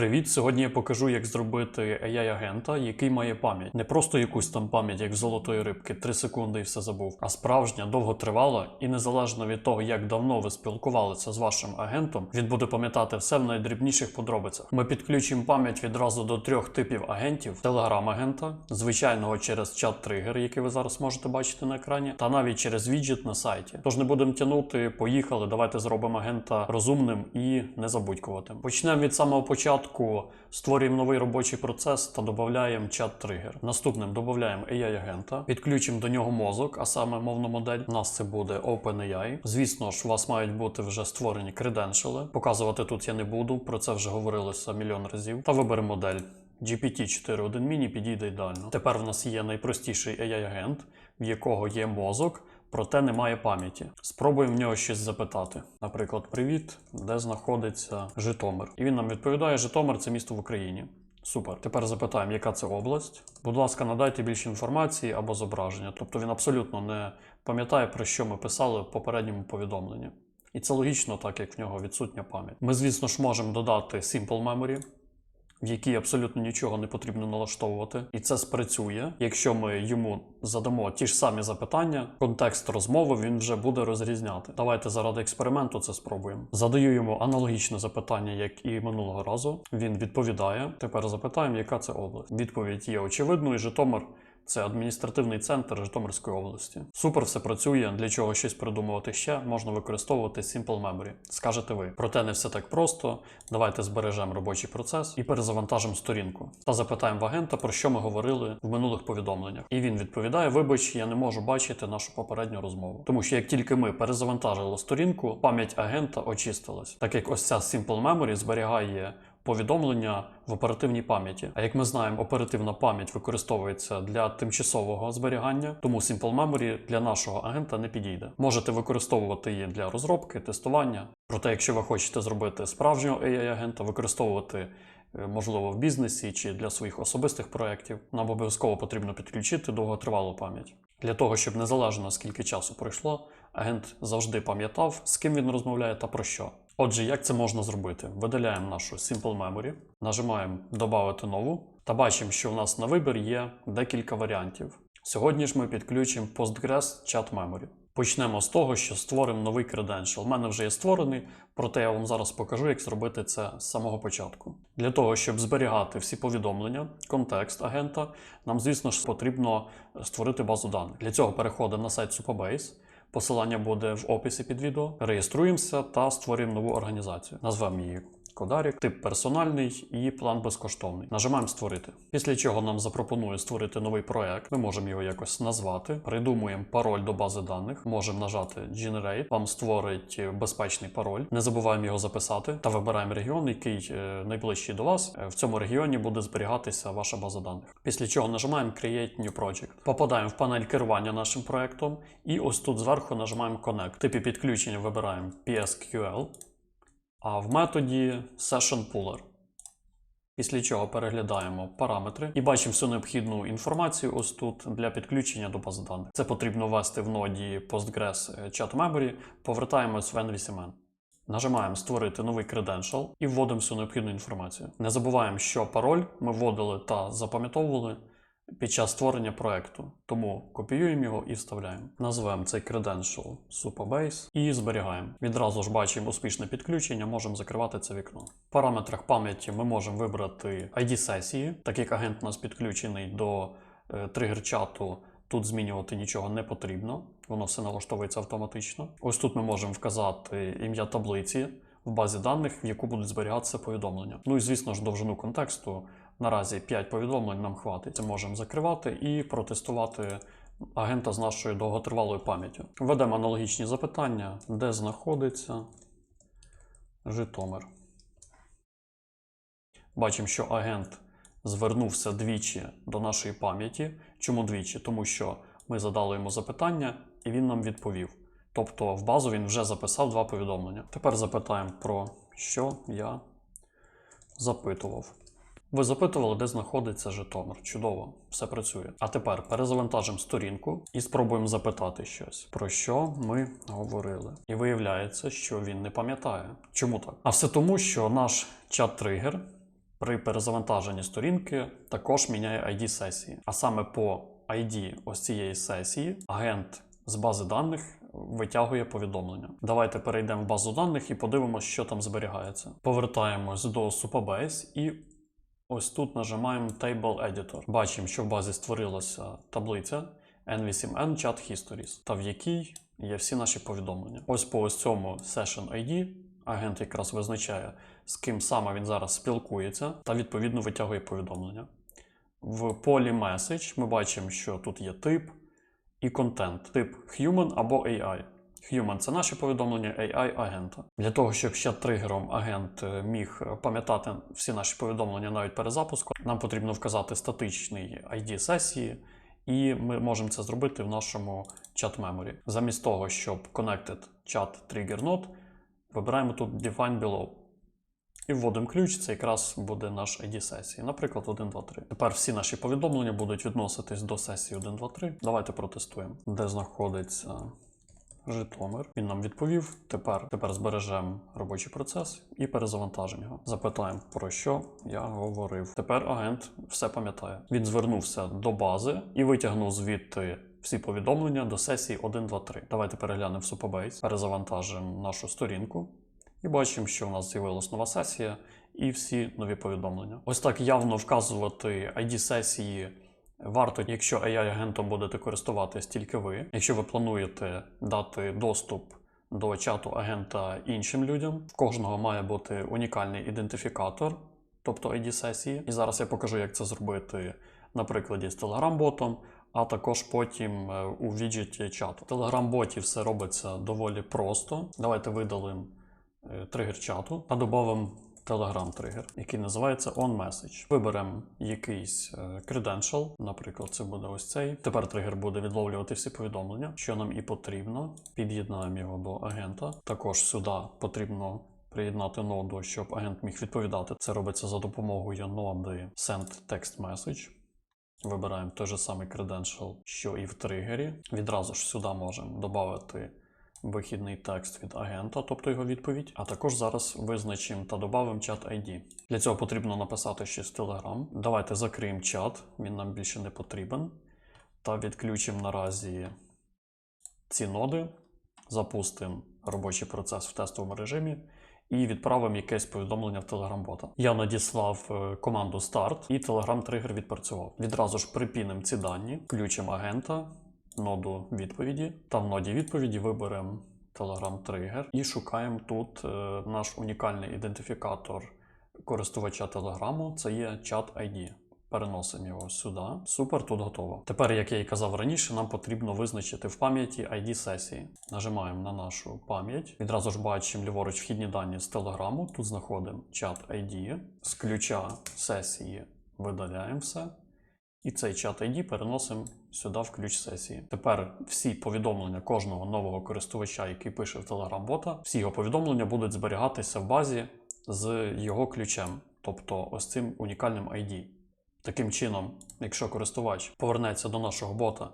Привіт! Сьогодні я покажу, як зробити AI-агента, який має пам'ять. Не просто якусь там пам'ять, як золотої рибки, 3 секунди і все забув, а справжня, довготривала, і незалежно від того, як давно ви спілкувалися з вашим агентом, він буде пам'ятати все в найдрібніших подробицях. Ми підключимо пам'ять відразу до трьох типів агентів: телеграм-агента, звичайного через чат-тригер, який ви зараз можете бачити на екрані, та навіть через віджит на сайті. Тож не будемо тягнути, поїхали. Давайте зробимо агента розумним і незабудькуватим. Почнемо від самого початку. Створюємо новий робочий процес та додаємо чат-тригер. Наступним додаємо AI-агента, підключимо до нього мозок, а саме мовну модель. У нас це буде OpenAI. Звісно ж, у вас мають бути вже створені креденшали. Показувати тут я не буду, про це вже говорилося мільйон разів. Та виберемо модель. GPT-4.1 Mini підійде ідеально. Тепер в нас є найпростіший AI-агент, в якого є мозок, проте немає пам'яті. Спробуємо в нього щось запитати. Наприклад, привіт, де знаходиться Житомир? І він нам відповідає: Житомир це місто в Україні. Супер. Тепер запитаємо, яка це область. Будь ласка, надайте більше інформації або зображення. Тобто він абсолютно не пам'ятає, про що ми писали в попередньому повідомленні. І це логічно, так як в нього відсутня пам'ять. Ми, звісно ж, можемо додати Simple Memory, в якій абсолютно нічого не потрібно налаштовувати, і це спрацює. Якщо ми йому задамо ті ж самі запитання, контекст розмови він вже буде розрізняти. Давайте заради експерименту це спробуємо. Задаю йому аналогічне запитання, як і минулого разу. Він відповідає. Тепер запитаємо, яка це область. Відповідь є очевидною. Житомир. Це адміністративний центр Житомирської області. Супер, все працює. Для чого щось придумувати ще можна використовувати Simple Memory. Скажете ви. Проте не все так просто. Давайте збережемо робочий процес і перезавантажимо сторінку. Та запитаємо в агента, про що ми говорили в минулих повідомленнях. І він відповідає: Вибач, я не можу бачити нашу попередню розмову. Тому що як тільки ми перезавантажили сторінку, пам'ять агента очистилась. Так як ось ця Simple Memory зберігає повідомлення в оперативній пам'яті. А як ми знаємо, оперативна пам'ять використовується для тимчасового зберігання, тому Simple Memory для нашого агента не підійде. Можете використовувати її для розробки, тестування. Проте, якщо ви хочете зробити справжнього AI-агента, використовувати е, можливо в бізнесі чи для своїх особистих проєктів, нам обов'язково потрібно підключити довготривалу пам'ять. Для того, щоб незалежно скільки часу пройшло, агент завжди пам'ятав, з ким він розмовляє та про що. Отже, як це можна зробити? Видаляємо нашу Simple Memory, нажимаємо Добавити нову та бачимо, що в нас на вибір є декілька варіантів. Сьогодні ж ми підключимо Postgres Chat Memory. Почнемо з того, що створимо новий credential. У мене вже є створений, проте я вам зараз покажу, як зробити це з самого початку. Для того, щоб зберігати всі повідомлення, контекст агента, нам, звісно ж, потрібно створити базу даних. Для цього переходимо на сайт Supabase. Посилання буде в описі під відео. Реєструємося та створюємо нову організацію. Назвемо її Кодарік, тип персональний і план безкоштовний. Нажимаємо створити. Після чого нам запропонує створити новий проект. Ми можемо його якось назвати. Придумуємо пароль до бази даних. Можемо нажати Generate. Вам створить безпечний пароль. Не забуваємо його записати та вибираємо регіон, який е, найближчий до вас. Е, В цьому регіоні буде зберігатися ваша база даних. Після чого нажимаємо Create New Project. Попадаємо в панель керування нашим проектом, і ось тут зверху нажимаємо Connect. Типі підключення вибираємо PSQL а в методі Session Puller. Після чого переглядаємо параметри і бачимо всю необхідну інформацію ось тут для підключення до бази даних. Це потрібно ввести в ноді Postgres Chat Memory, повертаємось в N8N. Нажимаємо Створити новий credential і вводимо всю необхідну інформацію. Не забуваємо, що пароль ми вводили та запам'ятовували під час створення проекту. Тому копіюємо його і вставляємо. Назвемо цей credential Supabase і зберігаємо. Відразу ж бачимо успішне підключення, можемо закривати це вікно. В параметрах пам'яті ми можемо вибрати ID сесії, так як агент у нас підключений до е, тригер-чату. Тут змінювати нічого не потрібно, воно все налаштовується автоматично. Ось тут ми можемо вказати ім'я таблиці в базі даних, в яку будуть зберігатися повідомлення. Ну і звісно ж довжину контексту. Наразі 5 повідомлень нам хватить. Це можемо закривати і протестувати агента з нашою довготривалою пам'яттю. Введемо аналогічні запитання, де знаходиться Житомир. Бачимо, що агент звернувся двічі до нашої пам'яті. Чому двічі? Тому що ми задали йому запитання, і він нам відповів. Тобто в базу він вже записав два повідомлення. Тепер запитаємо про що я запитував. Ви запитували, де знаходиться Житомир. Чудово, все працює. А тепер перезавантажимо сторінку і спробуємо запитати щось, про що ми говорили. І виявляється, що він не пам'ятає. Чому так? А все тому, що наш чат-тригер При перезавантаженні сторінки також міняє ID сесії. А саме по ID ось цієї сесії агент з бази даних витягує повідомлення. Давайте перейдемо в базу даних і подивимося, що там зберігається. Повертаємось до Supabase і ось тут нажимаємо Table Editor. Бачимо, що в базі створилася таблиця N8N Chat Histories, та в якій є всі наші повідомлення. Ось по ось цьому Session ID агент якраз визначає, з ким саме він зараз спілкується, та відповідно витягує повідомлення. В полі Message ми бачимо, що тут є тип і контент. Тип Human або AI. Human це наші повідомлення, AI агента. Для того, щоб ще тригером агент е, міг пам'ятати всі наші повідомлення навіть перезапуску, нам потрібно вказати статичний ID сесії, і ми можемо це зробити в нашому чат меморі. Замість того, щоб connected chat trigger node, вибираємо тут define below. І вводимо ключ, це якраз буде наш ID сесії. Наприклад, 1, 2, 3. Тепер всі наші повідомлення будуть відноситись до сесії 1, 2, 3. Давайте протестуємо, де знаходиться Житомир. Він нам відповів. Тепер, тепер збережемо робочий процес і перезавантажимо його. Запитаємо, про що я говорив. Тепер агент все пам'ятає. Він звернувся до бази і витягнув звідти всі повідомлення до сесії 1, 2, 3. Давайте переглянемо в Supabase, перезавантажимо нашу сторінку. І бачимо, що у нас з'явилась нова сесія і всі нові повідомлення. Ось так явно вказувати ID сесії варто, якщо AI-агентом будете користуватись тільки ви. Якщо ви плануєте дати доступ до чату агента іншим людям, в кожного має бути унікальний ідентифікатор, тобто ID сесії. І зараз я покажу, як це зробити на прикладі з Telegram-ботом. А також потім е, у віджеті чату. В Telegram-боті все робиться доволі просто. Давайте видалимо е, тригер чату та додамо Telegram тригер, який називається OnMessage. Виберемо якийсь е, credential, наприклад, це буде ось цей. Тепер тригер буде відловлювати всі повідомлення, що нам і потрібно. Під'єднаємо його до агента. Також сюди потрібно приєднати ноду, щоб агент міг відповідати. Це робиться за допомогою ноди Send Text Message. Вибираємо той же самий credential, що і в тригері. Відразу ж сюди можемо додати вихідний текст від агента, тобто його відповідь. А також зараз визначимо та додамо чат ID. Для цього потрібно написати щось в Telegram. Давайте закриємо чат, він нам більше не потрібен. Та відключимо наразі ці ноди, запустимо робочий процес в тестовому режимі. І відправимо якесь повідомлення в Telegram-бота. Я надіслав е, команду Start, і Telegram тригер відпрацював. Відразу ж припінимо ці дані, включимо агента, ноду відповіді. Та в ноді відповіді виберемо Telegram тригер і шукаємо тут е, наш унікальний ідентифікатор користувача Телеграму. Це є чат ID. Переносимо його сюди. Супер, тут готово. Тепер, як я і казав раніше, нам потрібно визначити в пам'яті ID сесії. Нажимаємо на нашу пам'ять. Відразу ж бачимо ліворуч вхідні дані з Телеграму. Тут знаходимо чат ID. З ключа сесії видаляємо все. І цей чат ID переносимо сюди в ключ сесії. Тепер всі повідомлення кожного нового користувача, який пише в Telegram-бота, всі його повідомлення будуть зберігатися в базі з його ключем, тобто ось цим унікальним ID. Таким чином, якщо користувач повернеться до нашого бота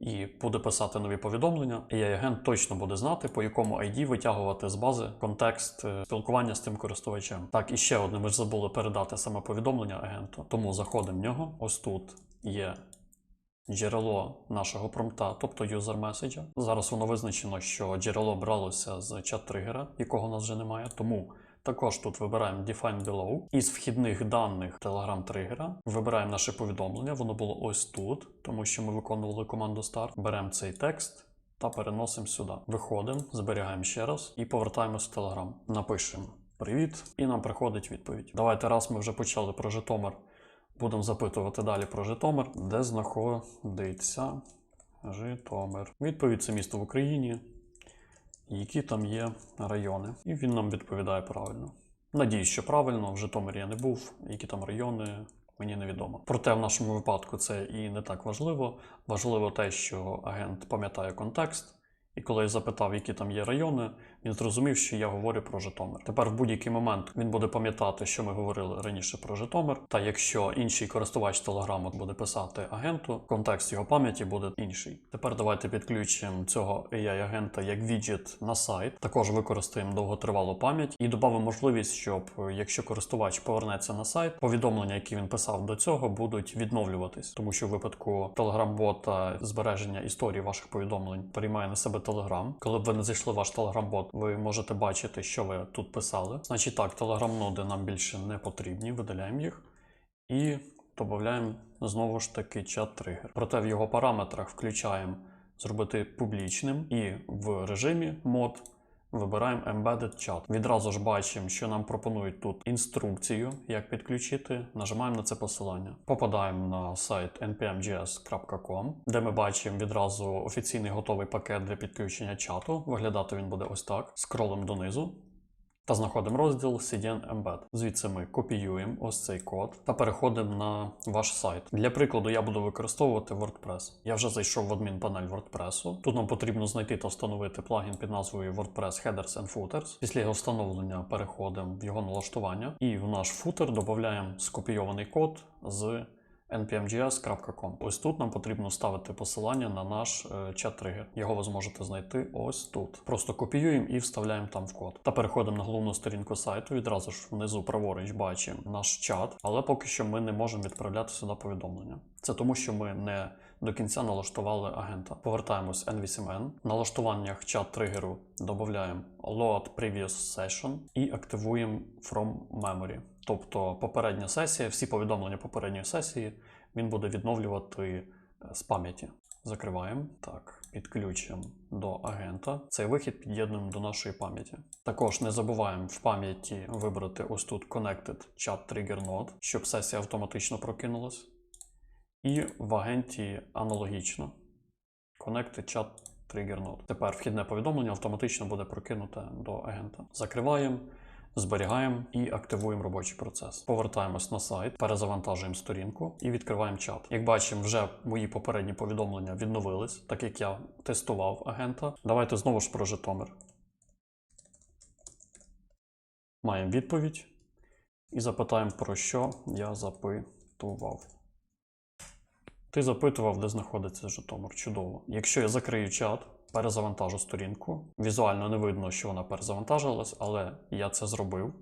і буде писати нові повідомлення, AI-агент точно буде знати, по якому ID витягувати з бази контекст е, спілкування з тим користувачем. Так, і ще одне, ми ж забули передати саме повідомлення агенту. Тому заходимо в нього. Ось тут є джерело нашого промпта, тобто юзер меседжа. Зараз воно визначено, що джерело бралося з чат-тригера, якого у нас вже немає. Тому також тут вибираємо Define Below. Із вхідних даних Telegram тригера вибираємо наше повідомлення. Воно було ось тут, тому що ми виконували команду Start. Беремо цей текст. Та переносимо сюди. Виходимо, зберігаємо ще раз і повертаємось в Telegram. Напишемо Привіт, і нам приходить відповідь. Давайте раз ми вже почали про Житомир. Будемо запитувати далі про Житомир, де знаходиться Житомир. Відповідь це місто в Україні, які там є райони. І він нам відповідає правильно. Надіюсь, що правильно, в Житомирі я не був, які там райони. Мені невідомо. Проте в нашому випадку це і не так важливо. Важливо те, що агент пам'ятає контекст, і коли я запитав, які там є райони, він зрозумів, що я говорю про Житомир. Тепер в будь-який момент він буде пам'ятати, що ми говорили раніше про Житомир. Та якщо інший користувач телеграму буде писати агенту, контекст його пам'яті буде інший. Тепер давайте підключимо цього AI-агента як віджит на сайт. Також використаємо довготривалу пам'ять і додамо можливість, щоб якщо користувач повернеться на сайт, повідомлення, які він писав до цього, будуть відновлюватись, тому що в випадку Telegram-бота збереження історії ваших повідомлень приймає на себе Telegram. Коли б ви не зайшли ваш Telegram-бот, ви можете бачити, що ви тут писали. Значить так, телеграм-ноди нам більше не потрібні, видаляємо їх і додаємо знову ж таки чат-тригер. Проте в його параметрах включаємо зробити публічним і в режимі мод вибираємо Embedded Chat. Відразу ж бачимо, що нам пропонують тут інструкцію, як підключити. Нажимаємо на це посилання. Попадаємо на сайт npmjs.com, де ми бачимо відразу офіційний готовий пакет для підключення чату. Виглядати він буде ось так. Скролимо донизу. Та знаходимо розділ CDN Embed. Звідси ми копіюємо ось цей код та переходимо на ваш сайт. Для прикладу, я буду використовувати WordPress. Я вже зайшов в адмінпанель WordPress. Тут нам потрібно знайти та встановити плагін під назвою WordPress Headers and Footers. Після його встановлення переходимо в його налаштування і в наш футер додаємо скопійований код з npmjs.com. Ось тут нам потрібно ставити посилання на наш е, чат-тригер. Його ви зможете знайти ось тут. Просто копіюємо і вставляємо там в код. Та переходимо на головну сторінку сайту. Відразу ж внизу праворуч бачимо наш чат, але поки що ми не можемо відправляти сюди повідомлення. Це тому, що ми не до кінця налаштували агента. Повертаємось N8N. В налаштуваннях чат-тригеру додаємо Load Previous Session і активуємо From Memory. Тобто попередня сесія, всі повідомлення попередньої сесії він буде відновлювати е, з пам'яті. Закриваємо. Так, підключимо до агента. Цей вихід під'єднуємо до нашої пам'яті. Також не забуваємо в пам'яті вибрати ось тут Connected Chat Trigger Node, щоб сесія автоматично прокинулась. І в агенті аналогічно. Connected Chat Trigger Node. Тепер вхідне повідомлення автоматично буде прокинуте до агента. Закриваємо. Зберігаємо і активуємо робочий процес. Повертаємось на сайт, перезавантажуємо сторінку і відкриваємо чат. Як бачимо, вже мої попередні повідомлення відновились, так як я тестував агента. Давайте знову ж про Житомир. Маємо відповідь і запитаємо, про що я запитував. Ти запитував, де знаходиться Житомир. Чудово. Якщо я закрию чат, перезавантажу сторінку. Візуально не видно, що вона перезавантажилась, але я це зробив.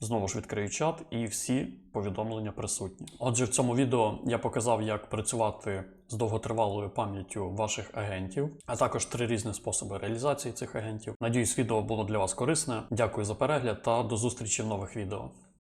Знову ж відкрию чат і всі повідомлення присутні. Отже, в цьому відео я показав, як працювати з довготривалою пам'яттю ваших агентів, а також три різні способи реалізації цих агентів. Надіюсь, відео було для вас корисне. Дякую за перегляд та до зустрічі в нових відео.